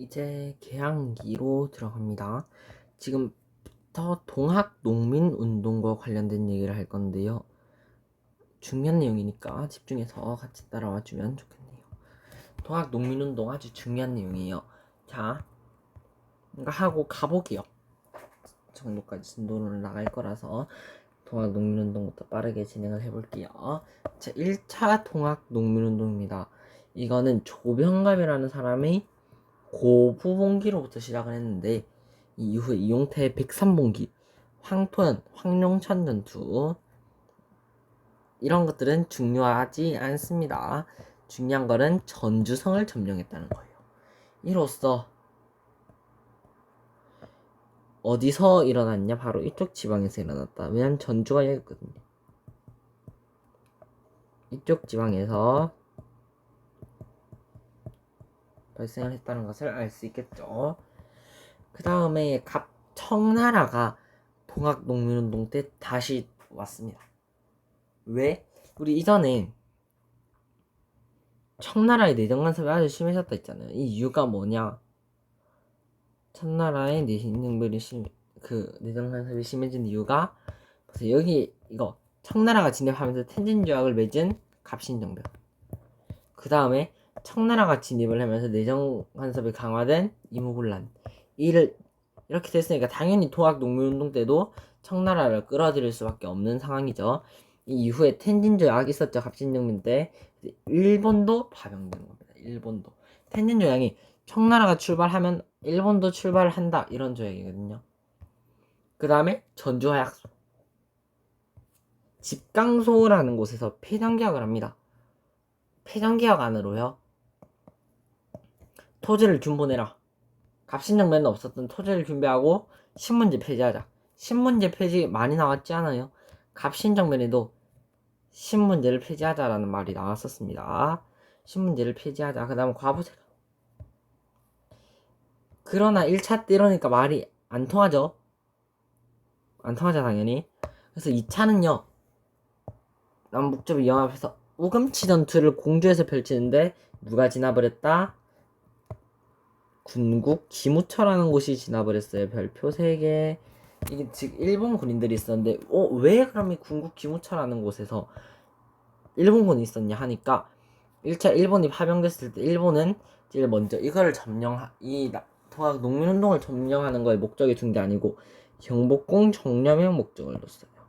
이제 개항기로 들어갑니다. 지금부터 동학 농민 운동과 관련된 얘기를 할 건데요. 중요한 내용이니까 집중해서 같이 따라와 주면 좋겠네요. 동학 농민 운동 아주 중요한 내용이에요. 자, 그러니까 하고 가보기요. 정도까지 진도를 나갈 거라서 동학 농민 운동부터 빠르게 진행을 해볼게요. 자, 1차 동학 농민 운동입니다. 이거는 조병갑이라는 사람이 고부봉기로부터 시작을 했는데 이 이후에 이용태의 백삼봉기, 황토현, 황룡천 전투 이런 것들은 중요하지 않습니다. 중요한 거는 전주성을 점령했다는 거예요. 이로써 어디서 일어났냐? 바로 이쪽 지방에서 일어났다. 왜냐면 전주가 여기 있거든요. 이쪽 지방에서 발생을 했다는 것을 알 수 있겠죠. 그 다음에 갑 청나라가 동학 농민운동 때 다시 왔습니다. 왜? 우리 이전에 청나라의 내정 간섭이 아주 심해졌다 했잖아요. 이 이유가 뭐냐? 청나라의 내정들이 심, 그 내정 간섭이 심해진 이유가 그래서 여기 이거 청나라가 진입하면서 텐진 조약을 맺은 갑신정변. 그 다음에 청나라가 진입을 하면서 내정 간섭이 강화된 이무군란 이를 이렇게 됐으니까 당연히 동학 농민운동 때도 청나라를 끌어들일 수밖에 없는 상황이죠. 이 이후에 텐진 조 약 있었죠 갑신정변 때 일본도 파병되는 겁니다. 일본도 텐진 조약이 청나라가 출발하면 일본도 출발을 한다 이런 조약이거든요. 그 다음에 전주화약소 집강소라는 곳에서 폐장계약을 합니다. 폐장계약 안으로요. 토지를 준보내라. 갑신정변은 없었던 토지를 준비하고 신문지 폐지하자. 신문제 폐지 많이 나왔지 않아요? 갑신정변에도 신문제를 폐지하자라는 말이 나왔었습니다. 신문제를 폐지하자. 그 다음 과부세가. 그러나 1차 때 이러니까 말이 안 통하죠. 안 통하죠 당연히. 그래서 2차는요. 남북조비 영합해서 우금치 전투를 공주에서 펼치는데 누가 했다? 군국 기무처라는 곳이 했어요. 별표 3개. 이게 즉 일본 군인들이 있었는데 어, 왜 그럼 이 군국 기무처라는 곳에서 일본군이 있었냐 하니까 1차 일본이 파병됐을 때 일본은 제일 먼저 이거를 점령 이 나- 통학 농민운동을 점령하는 거에 목적이 둔 게 아니고 경복궁 정념의 목적을 뒀어요.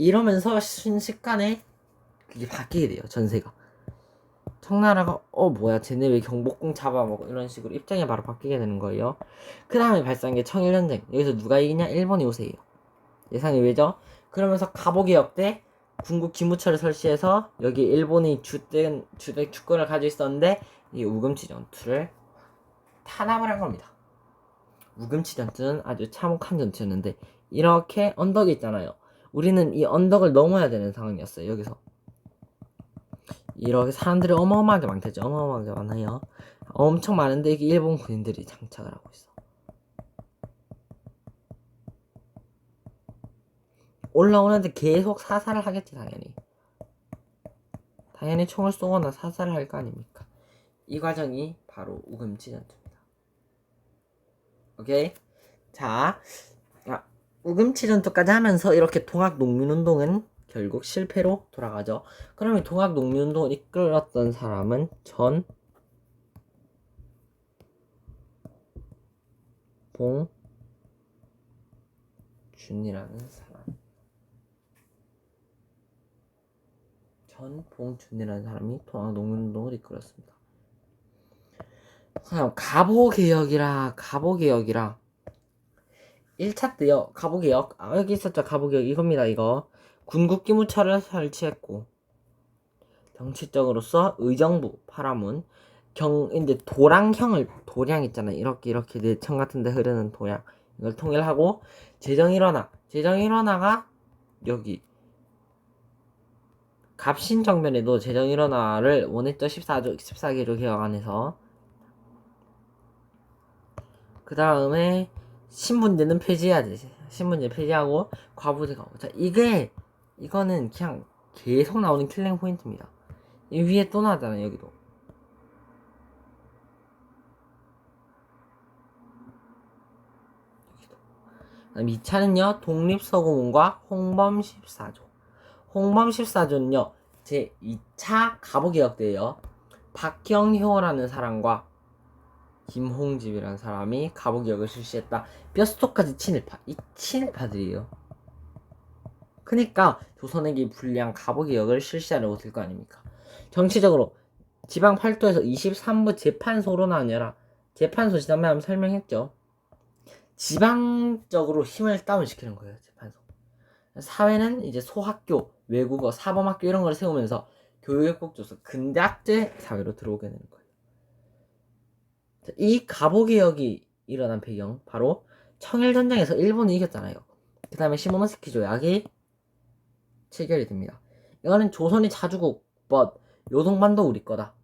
이러면서 순식간에 그게 바뀌게 돼요 전세가. 청나라가 어 뭐야 쟤네 왜 경복궁 잡아먹어 이런 식으로 입장이 바로 바뀌게 되는 거예요. 그 다음에 발생한 게 청일전쟁. 여기서 누가 이기냐? 일본이 우세해요. 예상이 왜죠? 그러면서 가보개혁 때 군국 기무처를 설치해서 여기 일본이 주된 주된 주권을 가지고 있었는데 이 우금치 전투를 탄압을 한 겁니다. 우금치 전투는 아주 참혹한 전투였는데 이렇게 언덕이 있잖아요. 우리는 이 언덕을 넘어야 되는 상황이었어요. 여기서 이렇게 사람들이 어마어마하게 많겠죠. 어마어마하게 많아요. 엄청 많은데 이게 일본 군인들이 장착을 하고 있어. 올라오는데 계속 사살을 하겠지 당연히. 당연히 총을 쏘거나 사살을 할 거 아닙니까? 이 과정이 바로 우금치 전투입니다. 오케이? 자, 아, 우금치 전투까지 하면서 이렇게 동학 농민운동은 결국 실패로 돌아가죠. 그러면 동학 농민운동을 이끌었던 사람은 전 봉준이라는 사람. 전봉준이라는 사람이 동학 농민운동을 이끌었습니다. 그냥 가보 개혁이라 가보 개혁이라 1차 때요. 가보개혁 아 여기 있었죠. 가보개혁 이겁니다 이거. 군국기무처를 설치했고 정치적으로서 의정부 파라문 경 이제 도량형을 도량 있잖아요. 이렇게 이렇게 내청 같은 데 흐르는 도량. 이걸 통일하고 재정일원화 재정일원화가 여기. 갑신 정변에도 재정일원화를 원했죠. 14조 14개조 개혁안에서. 그 다음에 신분제는 폐지해야 되지. 신분제 폐지하고 과부제가. 자, 이게 이거는 그냥 계속 나오는 킬링 포인트입니다. 이 위에 또 나잖아요, 여기도. 이 2차는요, 독립서구문과 홍범 14조. 홍범 14조는요, 제 2차 가부개혁 때에요. 박경효라는 사람과 김홍집이라는 사람이 가보개혁을 실시했다. 뼛속까지 친일파. 이 친일파들이에요. 그니까 조선에게 불리한 가보개혁을 실시하려고 들 거 아닙니까? 정치적으로 지방 8도에서 23부 재판소로 나뉘어라. 재판소 지난번에 설명했죠. 지방적으로 힘을 다운시키는 거예요. 재판소. 사회는 이제 소학교, 외국어, 사범학교 이런 걸 세우면서 교육국조서 근대학제 사회로 들어오게 되는 거예요. 자, 이 가보개혁이 일어난 배경 바로 청일전쟁에서 일본이 이겼잖아요. 그 다음에 시모노스키 조약이 체결이 됩니다. 이거는 조선이 자주국, but 요동반도 우리 거다.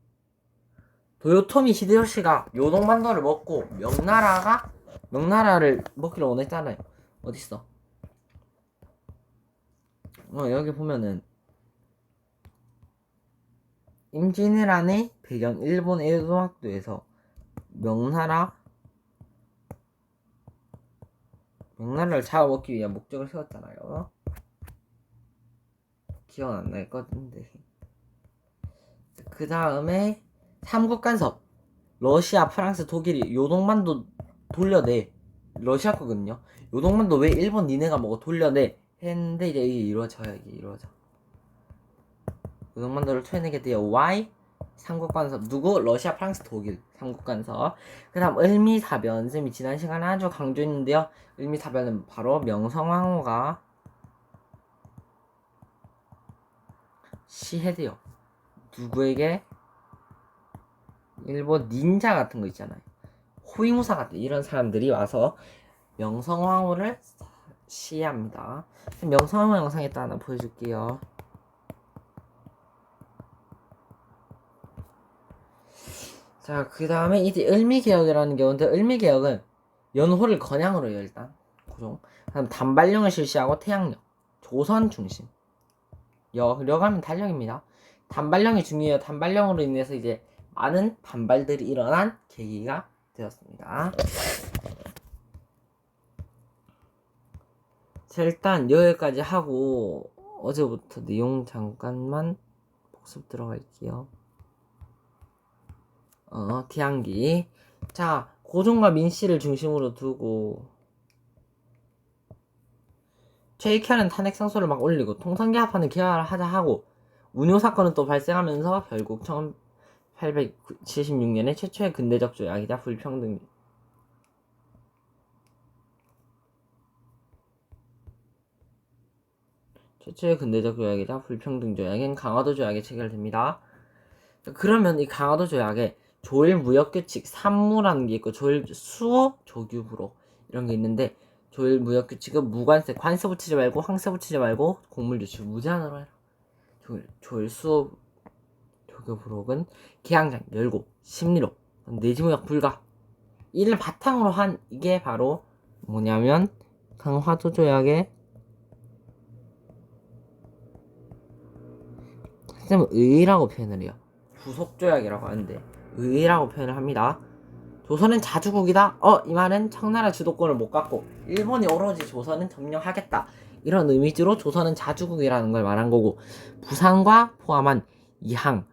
도요토미 히데요시가 요동반도를 먹고 명나라가 명나라를 먹기를 원했잖아요. 어딨어? 어 여기 보면은 임진왜란의 배경 일본 애도학도에서 명나라 명나라를 잡아먹기 위한 목적을 세웠잖아요. 기억 안날 건데. 그 다음에 삼국 간섭. 러시아, 프랑스, 독일이 요동반도 돌려내. 러시아 거거든요. 요동반도 왜 일본 니네가 먹어 돌려내 했는데 이제 이게 이루어져요. 이게 이루어져. 요동반도를 쳐내게 돼요. Why? 삼국 간섭. 누구? 러시아, 프랑스, 독일. 삼국 간섭. 그 다음 을미사변. 쌤이 지난 시간에 아주 강조했는데요. 을미사변은 바로 명성황후가 시해돼요. 누구에게? 일본 닌자 같은 거 있잖아요. 호위무사 같은 이런 사람들이 와서 명성황후를 시해합니다. 명성황후 영상 이따 하나 보여줄게요. 자, 그 다음에 이제 을미개혁이라는 게 오는데, 을미개혁은 연호를 건양으로 해요, 일단. 고종. 다음 단발령을 실시하고 태양령. 조선 중심. 여, 려가면 달령입니다. 단발령이 중요해요. 단발령으로 인해서 이제 많은 반발들이 일어난 계기가 되었습니다. 자, 일단 여기까지 하고 어제부터 내용 잠깐만 복습 들어갈게요. 어, 태양기. 자, 고종과 민씨를 중심으로 두고 최익현은 탄핵 상소를 막 올리고 통상개합하는 개화를 하자 하고 운요 사건은 또 발생하면서 결국 1876년에 최초의 근대적 조약이자 불평등 최초의 근대적 조약이자 불평등 조약인 강화도 조약이 체결됩니다. 그러면 이 강화도 조약에 조일 무역 규칙 3무라는 게 있고 조일 수호 조규 부로 이런 게 있는데 조일 무역 규칙은 무관세 관세 붙이지 말고 황세 붙이지 말고 곡물 유출 무제한으로 해라. 조일, 조일 수호 조규 부록은 개항장 열고 심리로 내지무역 불가 이를 바탕으로 한 이게 바로 뭐냐면 강화도 조약의 쌤은 의라고 표현을 해요. 부속 조약이라고 하는데 의라고 표현을 합니다. 조선은 자주국이다. 어, 이 말은 청나라 주도권을 못 갖고 일본이 오로지 조선은 점령하겠다. 이런 의미로 조선은 자주국이라는 걸 말한 거고 부산과 포함한 이항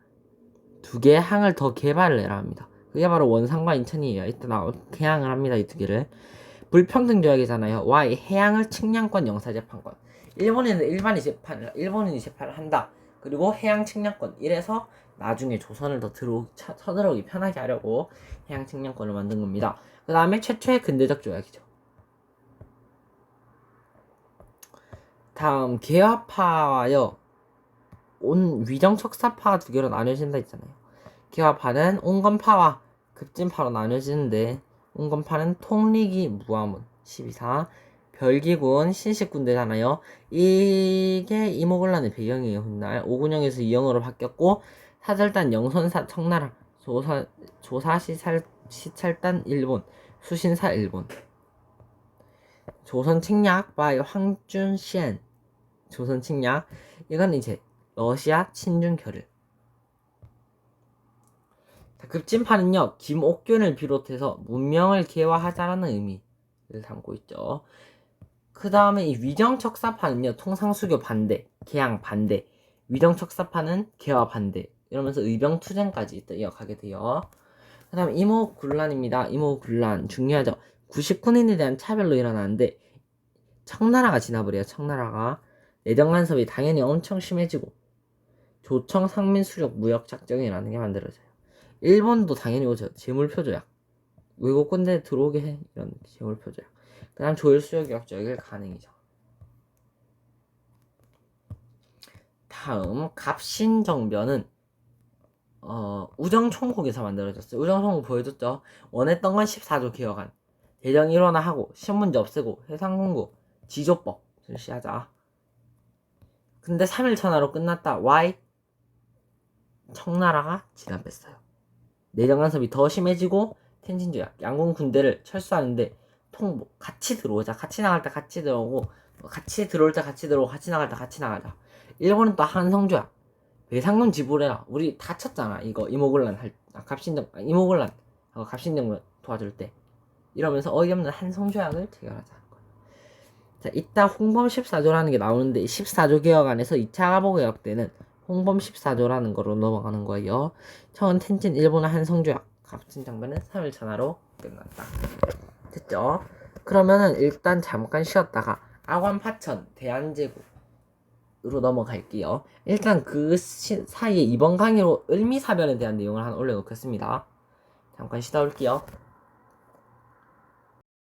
두 개의 항을 더 개발을 해라 합니다. 그게 바로 원산과 인천이에요. 나 개항을 합니다. 이 두 개를 불평등 조약이잖아요. 와, 이 해양을 측량권 영사 재판권. 일본에는 일반이 재판을 일본인이 재판을 한다. 그리고 해양 측량권 이래서 나중에 조선을 더 들어 쳐들어오기 편하게 하려고 해양 측량권을 만든 겁니다. 그 다음에 최초의 근대적 조약이죠. 다음 개화파와요. 온 위정 척사파가 두 개로 나뉘어진다 했잖아요. 개화파는 온건파와 급진파로 나뉘어지는데 온건파는 통리기 무화문 12사 별기군 신식군대잖아요. 이게 이모곤란의 배경이에요. 훗날 오군영에서 이영으로 바뀌었고 사절단 영선사 청나라 조사 조사 시찰 시찰단 일본 수신사 일본. 조선 책략 바이 황준시엔. 조선 책략. 이건 이제 러시아 친중 결을. 급진파는요 김옥균을 비롯해서 문명을 개화하자라는 의미를 담고 있죠. 그 다음에 이 위정척사파는요 통상수교 반대, 개양 반대, 위정척사파는 개화 반대 이러면서 의병 투쟁까지 있다 이어가게 돼요. 그 다음에 이모 군란입니다. 이모 군란 중요하죠. 99년에 대한 차별로 일어나는데 청나라가 해요. 청나라가 내정 간섭이 당연히 엄청 심해지고 조청 상민 수력 무역 작전이라는 게 만들어져요. 일본도 당연히 오죠. 재물표 조약. 외국 군대 들어오게 해 이런 재물표 조약. 그다음 조일 수역 역적일 가능이죠. 다음 갑신정변은 어, 우정총국에서 만들어졌어요. 우정총국 보여줬죠. 원했던 건 14조 개혁안. 대정 일원화하고 신문제 없애고 해상공고 지조법 실시하자. 근데 3일 천하로 끝났다. Why? 청나라가 진압했어요. 내정 간섭이 더 심해지고 텐진조약 양궁 군대를 철수하는데 통보 같이 들어오자 같이 나갈 때 같이 들어오고 같이 들어올 때 같이 들어오고 같이 나갈 때 같이 나가자. 일본은 또 한성조약 배상금 지불해라. 우리 다 쳤잖아. 이거 이모곤란 할 아, 갑신정 아, 이모곤란 하고 갑신정 도와줄 때 이러면서 어이없는 한성조약을 체결하자. 자, 이따 홍범 14조라는 게 나오는데 이 14조 개혁 안에서 2차 가보 개혁 때는 홍범 14조라는 거로 넘어가는 거예요. 처음 텐진 일본의 한성조약 갑진 장면은 3일 전화로 끝났다. 됐죠? 그러면은 일단 잠깐 쉬었다가 아관 파천 대한제국 으로 넘어갈게요. 일단 그 시- 사이에 이번 강의로 을미사변에 대한 내용을 하나 올려놓겠습니다. 잠깐 쉬다 올게요.